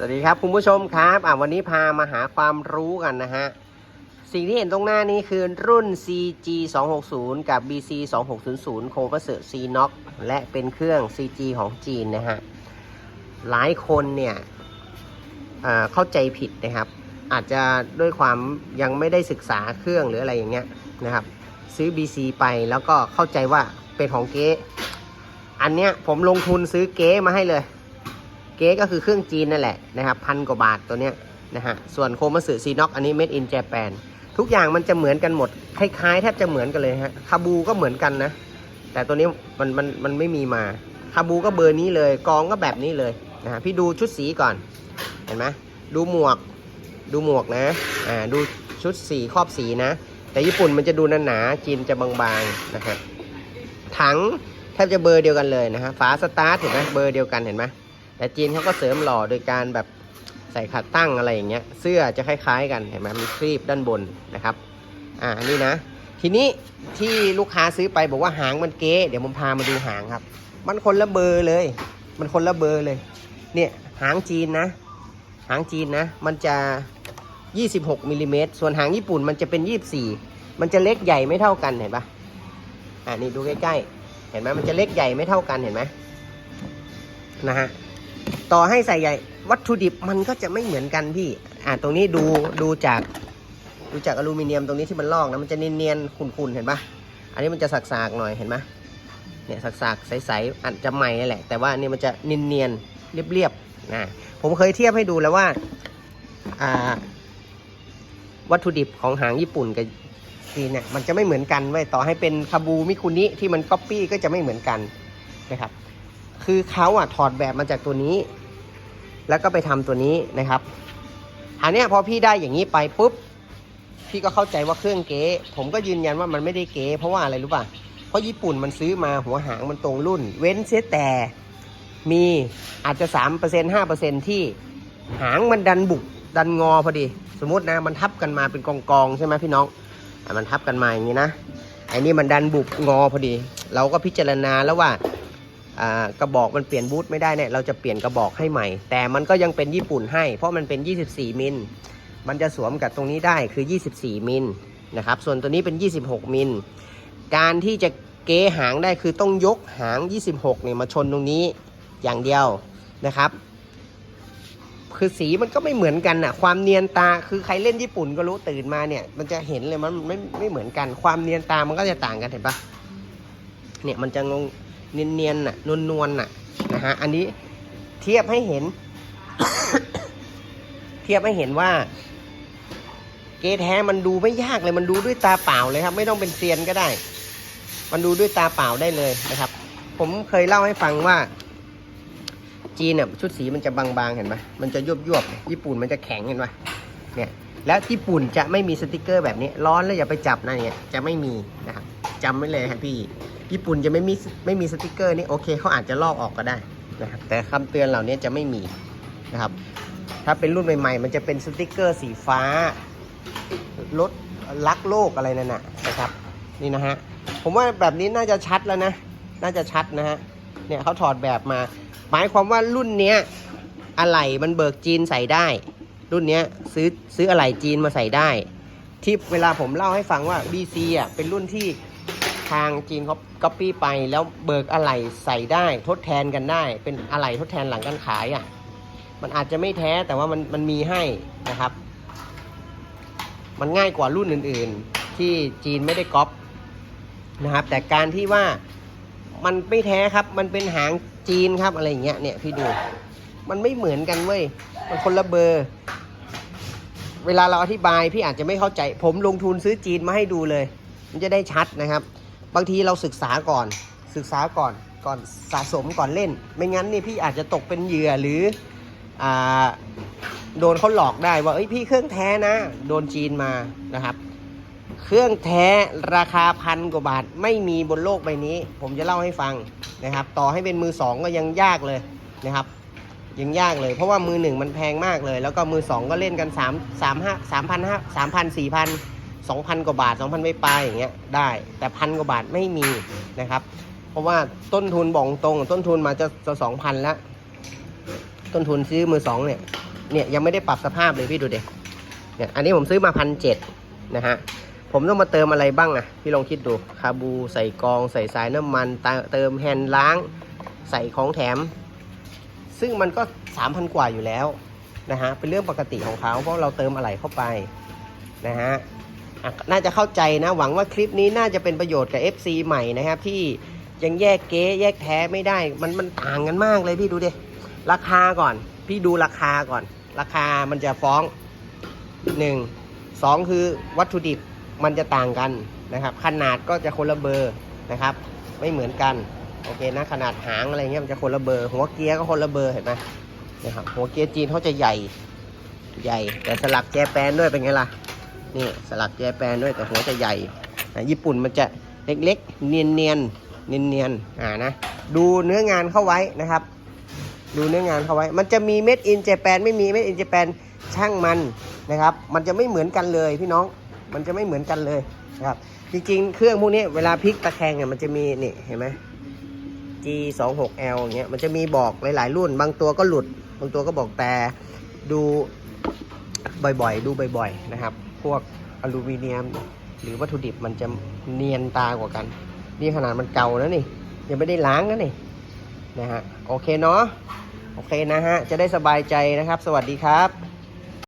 สวัสดีครับคุณผู้ชมครับอะวันนี้พามาหาความรู้กันนะฮะ สิ่งที่เห็นตรงหน้านี้คือรุ่น CG 260กับ BC 2600โคเ e อร์ C NOC และเป็นเครื่อง CG ของจีนนะฮะ หลายคนเนี่ยอ่าเข้าใจผิดนะครับ อาจจะด้วยความยังไม่ได้ศึกษาเครื่องหรืออะไรอย่างเงี้ยนะครับ ซื้อ BC ไปแล้วก็เข้าใจว่าเป็นของเก๊ อันเนี้ยผมลงทุนซื้อเก๊มาให้เลย เก๊ก็คือเครื่องจีนนั่นแหละนะครับพันกว่าบาทตัวเนี้ยนะฮะส่วนโคมาสึซีน็อกอันนี้ made in Japan ทุกอย่างมันจะเหมือนกันหมด คล้ายๆ แทบจะเหมือนกันเลยฮะคาบูก็เหมือนกันนะ แต่ตัวนี้มันมันมันไม่มีมาคาบูก็เบอร์นี้เลยกองก็แบบนี้เลยนะฮะพี่ดูชุดสีก่อนเห็นไหมดูหมวกดูหมวกนะอ่าดูชุดสีครอบสีนะ แต่ญี่ปุ่นมันจะดูหนาๆจีนจะบางๆนะฮะถังแทบจะเบอร์เดียวกันเลยนะฮะฝาสตาร์ทเห็นไหมเบอร์เดียวกันเห็นไหม แต่จีนเขาก็เสริมหล่อโดยการแบบใส่ขาตั้งอะไรอย่างเงี้ย เสื้อจะคล้ายๆ กันเห็นไหมมีครีบด้านบนนะครับ อ่านนี้นะ ทีนี้ที่ลูกค้าซื้อไปบอกว่าหางมันเก๊เดี๋ยวผมพามาดูหางครับ มันคนละเบอร์เลย มันคนละเบอร์เลย เนี่ยหางจีนนะ หางจีนนะ มันจะ 26มิลลิเมตรส่วนหางญี่ปุ่นมันจะเป็น 24 มันจะเล็กใหญ่ไม่เท่ากันเห็นปะอ่านี่ดูใกล้ๆ เห็นไหมมันจะเล็กใหญ่ไม่เท่ากันเห็นไหมนะฮะ ต่อให้ใส่ใหญ่ วัตถุดิบมันก็จะไม่เหมือนกันพี่ อ่าตรงนี้ดูดูจากดูจากอลูมิเนียมตรงนี้ที่มันลอกนะมันจะเนียนๆขุ่นๆเห็นปะอันนี้มันจะสักๆหน่อยเห็นไหมเนี่ยสักๆใสๆอาจจะใหม่นั่แหละ แต่ว่าอันนี่มันจะเนียนๆเรียบๆนะผมเคยเทียบให้ดูแล้วว่าอ่าวัตถุดิบของหางญี่ปุ่นกับจีนเนี่ยมันจะไม่เหมือนกันไว้ต่อให้เป็นคาบูมิคุนิที่มันก๊อปปี้ก็จะไม่เหมือนกันนะครับ คือเขาอะถอดแบบมาจากตัวนี้ แล้วก็ไปทำตัวนี้นะครับ อันนี้พอพี่ได้อย่างนี้ไปปุ๊บ พี่ก็เข้าใจว่าเครื่องเก๊ ผมก็ยืนยันว่ามันไม่ได้เก๊ เพราะว่าอะไรรู้ป่ะ เพราะญี่ปุ่นมันซื้อมาหัวหางมันตรงรุ่น เว้นเสียแต่มีอาจจะ 3% 5%ที่หางมันดันบุกดันงอพอดี สมมตินะมันทับกันมาเป็นกองกองใช่ไหมพี่น้องอมันทับกันมาอย่างนี้นะไอ้นี่มันดันบุกงอพอดี เราก็พิจารณาแล้วว่า กระบอกมันเปลี่ยนบูทไม่ได้เนี่ยเราจะเปลี่ยนกระบอกให้ใหม่ แต่มันก็ยังเป็นญี่ปุ่นให้ เพราะมันเป็น 24 มิล มันจะสวมกับตรงนี้ได้คือ 24 มิลนะครับส่วนตัวนี้เป็น 26 มิล การที่จะเก้หางได้คือต้องยกหาง 26เนี่ยมาชนตรงนี้อย่างเดียวนะครับคือสีมันก็ไม่เหมือนกันอะความเนียนตาคือใครเล่นญี่ปุ่นก็รู้ตื่นมาเนี่ย มันจะเห็นเลยมันไม่ไม่เหมือนกัน ความเนียนตามันก็จะต่างกันเห็นปะเนี่ยมันจะงง เนียนๆน่ะนวลนวลๆน่ะนะฮะอันนี้เทียบให้เห็น เทียบให้เห็นว่า เกแท้มันดูไม่ยากเลย มันดูด้วยตาเปล่าเลยครับ ไม่ต้องเป็นเซียนก็ได้ มันดูด้วยตาเปล่าได้เลยนะครับ ผมเคยเล่าให้ฟังว่า จีนเนี่ยชุดสีมันจะบางๆเห็นไหมมันจะยวบๆญี่ปุ่นมันจะแข็งเห็นไหมเนี่ยแล้วญี่ปุ่นจะไม่มีสติกเกอร์แบบนี้ ร้อนแล้วอย่าไปจับนะเนี่ยจะไม่มีนะครับจำไว้เลยครับพี่ ญี่ปุ่นจะไม่มีไม่มีสติกเกอร์นี่โอเคเขาอาจจะลอกออกก็ได้นะครับแต่คำเตือนเหล่านี้จะไม่มีนะครับ ถ้าเป็นรุ่นใหม่ๆ มันจะเป็นสติกเกอร์สีฟ้ารถลักโลกอะไรนั่นน่ะนะครับนี่นะฮะผมว่าแบบนี้น่าจะชัดแล้วนะ น่าจะชัดนะฮะเนี่ยเขาถอดแบบมา หมายความว่ารุ่นเนี้ยอะไหล่มันเบิกจีนใส่ได้ รุ่นเนี้ยซื้อซื้ออะไหล่จีนมาใส่ได้ ที่เวลาผมเล่าให้ฟังว่า BC อะเป็นรุ่นที่ ทางจีนเขาก๊อปปี้ไปแล้วเบิกอะไหล่ใส่ได้ทดแทนกันได้ เป็นอะไหล่ทดแทนหลังการขายอะ มันอาจจะไม่แท้แต่ว่ามันมันมีให้นะครับ มันง่ายกว่ารุ่นอื่น ๆ ที่จีนไม่ได้ก๊อปนะครับ แต่การที่ว่ามันไม่แท้ครับ มันเป็นหางจีนครับอะไรอย่างเงี้ยเนี่ยพี่ดู มันไม่เหมือนกันเว้ยมันคนละเบอร์ เวลาเราอธิบายพี่อาจจะไม่เข้าใจ ผมลงทุนซื้อจีนมาให้ดูเลย มันจะได้ชัดนะครับ บางทีเราศึกษาก่อน ศึกษาก่อนก่อนสะสมก่อนเล่น ไม่งั้นนี่พี่อาจจะตกเป็นเหยื่อหรืออ่าโดนเขาหลอกได้ว่าเอ้ยพี่เครื่องแท้นะ โดนจีนมานะครับ เครื่องแท้ราคาพันกว่าบาทไม่มีบนโลกใบนี้ ผมจะเล่าให้ฟังนะครับ ต่อให้เป็นมือสองก็ยังยากเลยนะครับ ยังยากเลย เพราะว่ามือหนึ่งมันแพงมากเลย แล้วก็มือสองก็เล่นกัน3 3 5 3 5 3 0 0 4 0 0 2,000 กว่าบาท 2,000ไปปลายอย่างเงี้ยได้แต่พันกว่าบาทไม่มีนะครับ เพราะว่าต้นทุนบอกตรง ต้นทุนมาจะจะ2,000แล้ว ต้นทุนซื้อมือสองเนี่ยเนี่ยยังไม่ได้ปรับสภาพเลยพี่ดูเด็เนี่ยอันนี้ผมซื้อมาพันเจ็ดนะฮะผมต้องมาเติมอะไรบ้างอะพี่ลองคิดดูคาบูใส่กอง ใส่สายน้ำมันเติมแฮนด์ล้าง ใส่ของแถม ซึ่งมันก็ 3,000 กว่าอยู่แล้วนะฮะเป็นเรื่องปกติของเขาเพราะเราเติมอะไรเข้าไปนะฮะ น่าจะเข้าใจนะ หวังว่าคลิปนี้น่าจะเป็นประโยชน์กับ FC ใหม่นะครับ ที่ยังแยกเก๊แยกแท้ไม่ได้ มันมันต่างกันมากเลยพี่ดูดิราคาก่อน พี่ดูราคาก่อน ราคามันจะฟ้องหนึ่งสองคือวัตถุดิบมันจะต่างกันนะครับ ขนาดก็จะคนละเบอร์นะครับ ไม่เหมือนกันโอเคนะขนาดหางอะไรเงี้ยมันจะคนละเบอร์ หัวเกียร์ก็คนละเบอร์เห็นไหมนะครับหัวเกียร์จีนเขาจะใหญ่ใหญ่ แต่สลักแจแปนด้วยเป็นไงล่ะ นี่สลักแจแปนด้วยแต่หัวจะใหญ่ ญี่ปุ่นมันจะเล็กๆ เนียนเนียนเนียนเนียนอ่านะ ดูเนื้องานเข้าไว้นะครับ ดูเนื้องานเข้าไว้ มันจะมีเม็ดอินเจแปนไม่มีเม็ดอินเจแปนช่างมันนะครับ มันจะไม่เหมือนกันเลยพี่น้อง มันจะไม่เหมือนกันเลยนะครับ จริงๆ เครื่องพวกนี้เวลาพลิกตะแคงเนี่ยมันจะมีนี่เห็นไหม G 2 6 L อย่างเงี้ย มันจะมีบอกหลายๆ รุ่น บางตัวก็หลุด บางตัวก็บอกแต่ดูบ่อยๆ ดูบ่อย ๆ นะครับ วกอลูมิเนียม หรือวัตถุดิบมันจะเนียนตากว่ากัน นี่ขนาดมันเก่าแล้วนี่ ยังไม่ได้ล้างนะนี่นะฮะโอเคเนาะโอเคนะฮะจะได้สบายใจนะครับ สวัสดีครับ